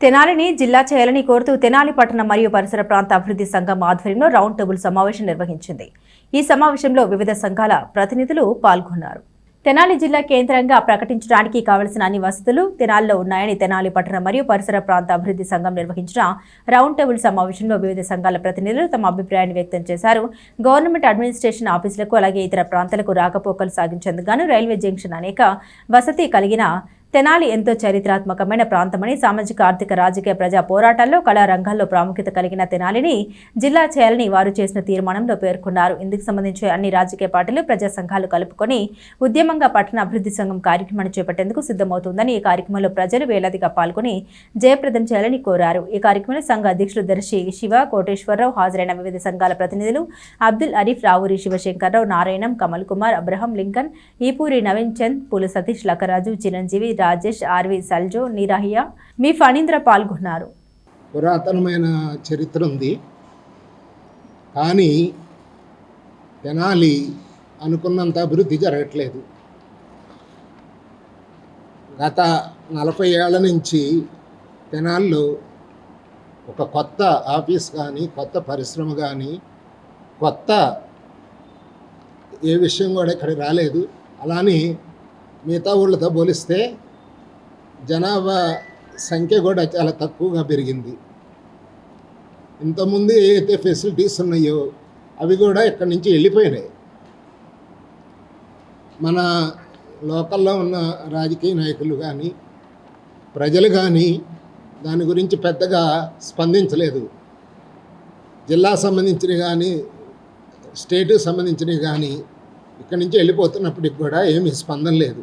తెనాలిని జిల్లా చేయాలని కోరుతూ తెనాలి పట్టణం మరియు పరిసర ప్రాంత అభివృద్ధి సంఘం ఆధ్వర్యంలో రౌండ్ టేబుల్ సమావేశం నిర్వహించింది. ఈ సమావేశంలో వివిధ సంఘాల ప్రతినిధులు పాల్గొన్నారు. తెనాలి జిల్లా కేంద్రంగా ప్రకటించడానికి కావలసిన అన్ని వసతులు తెనాలిలో ఉన్నాయని తెనాలి పట్టణం మరియు పరిసర ప్రాంత అభివృద్ధి సంఘం నిర్వహించిన రౌండ్ టేబుల్ సమావేశంలో వివిధ సంఘాల ప్రతినిధులు తమ అభిప్రాయాన్ని వ్యక్తం చేశారు. గవర్నమెంట్ అడ్మినిస్ట్రేషన్ ఆఫీసులకు అలాగే ఇతర ప్రాంతాలకు రాకపోకలు సాగించేందుకు గాను రైల్వే జంక్షన్ అనేక వసతి కలిగిన తెనాలి ఎంతో చరిత్రాత్మకమైన ప్రాంతమని సామాజిక ఆర్థిక రాజకీయ ప్రజా పోరాటాల్లో కళా రంగాల్లో ప్రాముఖ్యత కలిగిన తెనాలిని జిల్లా చేయాలని వారు చేసిన తీర్మానంలో పేర్కొన్నారు. ఇందుకు సంబంధించి అన్ని రాజకీయ పార్టీలు ప్రజా సంఘాలు కలుపుకొని ఉద్యమంగా పట్టణ అభివృద్ధి సంఘం కార్యక్రమాన్ని చేపట్టేందుకు సిద్ధమవుతుందని ఈ కార్యక్రమంలో ప్రజలు వేలాదిగా పాల్గొని జయప్రదం చేయాలని కోరారు. ఈ కార్యక్రమంలో సంఘ అధ్యక్షులు దర్శి శివ కోటేశ్వరరావు హాజరైన వివిధ సంఘాల ప్రతినిధులు అబ్దుల్ అరీఫ్ రావూరి శివశంకర్రావు నారాయణం కమల్ కుమార్ అబ్రహం లింకన్ ఈపూరి నవీన్ చంద్ పూల సతీష్ లకరాజు చిరంజీవి రాజేష్ ఆర్వి సల్జో నిరాహియా మీ ఫణీంద్ర పాల్గొన్నారు. పురాతనమైన చరిత్ర ఉంది. కానీ తెనాలి అనుకున్నంత అభివృద్ధి జరగట్లేదు. గత నలభై ఏళ్ళ నుంచి తెనాల్లో ఒక కొత్త ఆఫీస్ కానీ కొత్త పరిశ్రమ కానీ కొత్త ఏ విషయం కూడా ఇక్కడ రాలేదు. అలానే మిగతా ఊళ్ళతో పోలిస్తే జనాభా సంఖ్య కూడా చాలా తక్కువగా పెరిగింది. ఇంతకుముందు ఏదైతే ఫెసిలిటీస్ ఉన్నాయో అవి కూడా ఇక్కడి నుంచి వెళ్ళిపోయినాయి. మన లోకల్లో ఉన్న రాజకీయ నాయకులు కానీ ప్రజలు కానీ దాని గురించి పెద్దగా స్పందించలేదు. జిల్లా సంబంధించినవి కానీ స్టేటు సంబంధించినవి కానీ ఇక్కడి నుంచి వెళ్ళిపోతున్నప్పటికి కూడా ఏమీ స్పందన లేదు.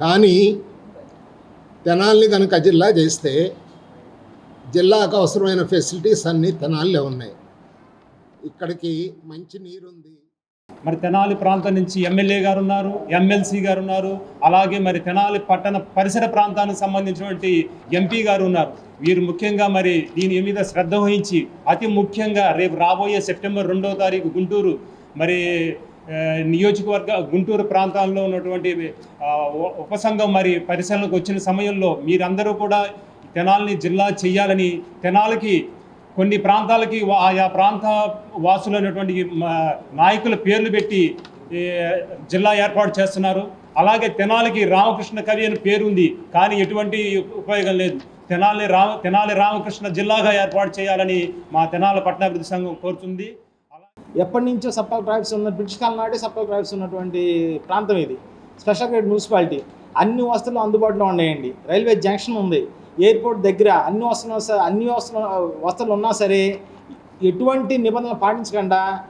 కానీ తెనాల్ని కనుక జిల్లా చేస్తే జిల్లాకు అవసరమైన ఫెసిలిటీస్ అన్నీ తెనాలిలో ఉన్నాయి. ఇక్కడికి మంచి నీరుంది. మరి తెనాలి ప్రాంతం నుంచి ఎమ్మెల్యే గారు ఉన్నారు ఎమ్మెల్సీ గారు ఉన్నారు అలాగే మరి తెనాలి పట్టణ పరిసర ప్రాంతానికి సంబంధించినటువంటి ఎంపీ గారు ఉన్నారు వీరు ముఖ్యంగా మరి దీని మీద శ్రద్ధ వహించి అతి ముఖ్యంగా రేపు రాబోయే సెప్టెంబర్ రెండవ తారీఖు గుంటూరు మరి నియోజకవర్గ గుంటూరు ప్రాంతాల్లో ఉన్నటువంటి ఉపసంఘం మరి పరిశీలనకు వచ్చిన సమయంలో మీరందరూ కూడా తెనాలని జిల్లా చేయాలని తెనాలికి కొన్ని ప్రాంతాలకి ఆయా ప్రాంత వాసులైనటువంటి నాయకుల పేర్లు పెట్టి జిల్లా ఏర్పాటు చేస్తున్నారు. అలాగే తెనాలికి రామకృష్ణ కవి అని పేరు ఉంది కానీ ఎటువంటి ఉపయోగం లేదు. తెనాలి రామ తెనాలి రామకృష్ణ జిల్లాగా ఏర్పాటు చేయాలని మా తెనాలి పట్టణాభివృద్ధి సంఘం కోరుతుంది. ఎప్పటి నుంచో సప్పల్ ట్రైబ్స్ ఉన్న బ్రిటిష్ కాలం నాటి సప్పల్ ట్రైబ్స్ ఉన్నటువంటి ప్రాంతం ఇది. Special grade municipality. అన్ని వసతులు అందుబాటులో ఉన్నాయండి. రైల్వే జంక్షన్ ఉంది. ఎయిర్పోర్ట్ దగ్గర అన్ని వసతులు స- అన్ని వసతులు వసతులు ఉన్నా సరే ఎటువంటి నిబంధనలు పాటించకుండా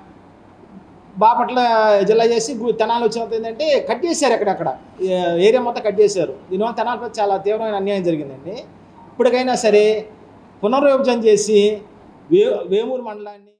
బాపట్ల జిల్లా చేసి తెనాలు తెనాలి వచ్చిన ఏంటంటే కట్ చేశారు అక్కడక్కడ ఏరియా మొత్తం కట్ చేశారు దీనివల్ల తెనాలపై చాలా తీవ్రమైన అన్యాయం జరిగిందండి. ఇప్పటికైనా సరే పునర్విభజన చేసి వే వేమూరు మండలాన్ని